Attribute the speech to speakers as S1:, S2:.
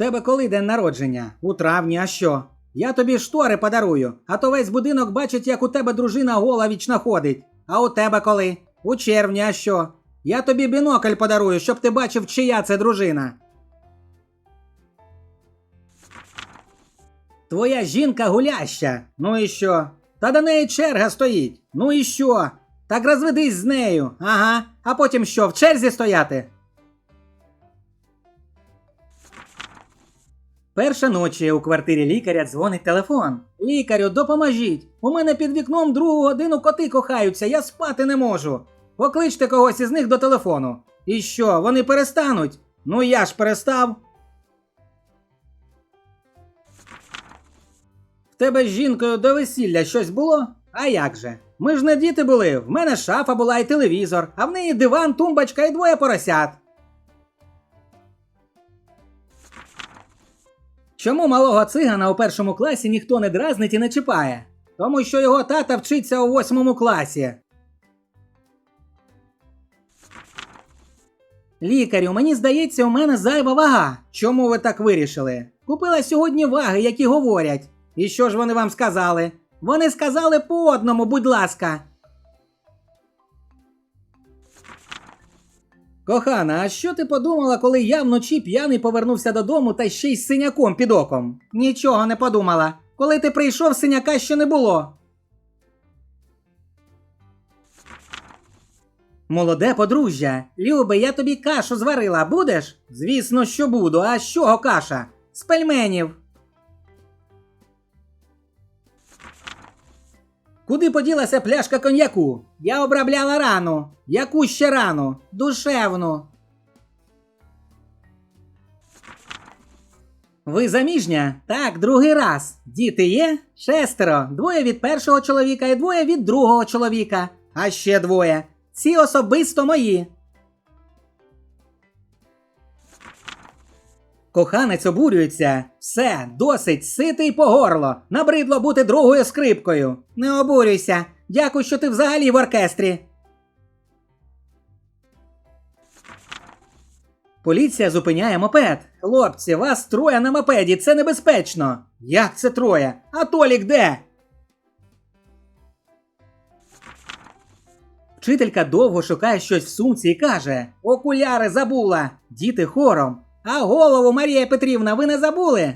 S1: тебе коли день народження? У травні, а що? Я тобі штори подарую, а то весь будинок бачить, як у тебе дружина гола вічно ходить. А у тебе коли? У червні, а що? Я тобі бінокль подарую, щоб ти бачив, чия це дружина. Твоя жінка гуляща. Ну і що? Та до неї черга стоїть. Ну і що? Так розведись з нею. Ага. А потім що, в черзі стояти? Перша ночі у квартирі лікаря дзвонить телефон. Лікарю, допоможіть. У мене під вікном другу годину коти кохаються, я спати не можу. Покличте когось із них до телефону. І що, вони перестануть? Ну я ж перестав. В тебе з жінкою до весілля щось було? А як же? Ми ж не діти були. В мене шафа була і телевізор, а в неї диван, тумбочка і двоє поросят. Чому малого цигана у першому класі ніхто не дразнить і не чіпає? Тому що його тата вчиться у восьмому класі. Лікарю, мені здається, у мене зайва вага. Чому ви так вирішили? Купила сьогодні ваги, які говорять. І що ж вони вам сказали? Вони сказали по одному, будь ласка. Кохана, а що ти подумала, коли я вночі п'яний повернувся додому та ще й з синяком під оком? Нічого не подумала. Коли ти прийшов, синяка ще не було. Молоде подружжя. Любе, я тобі кашу зварила, будеш? Звісно, що буду. А з чого каша? З пельменів. Куди поділася пляшка коньяку? Я обробляла рану. Яку ще рану? Душевну. Ви заміжня? Так, другий раз. Діти є? Шестеро. Двоє від першого чоловіка і двоє від другого чоловіка. А ще двоє. Ці особисто мої. Коханець обурюється. Все, досить, ситий по горло. Набридло бути другою скрипкою. Не обурюйся. Дякую, що ти взагалі в оркестрі. Поліція зупиняє мопед. Хлопці, вас троє на мопеді, це небезпечно. Як це троє? А Толік де? Вчителька довго шукає щось в сумці і каже: Окуляри забула. Діти хором. А голову, Марія Петрівна, ви не забули?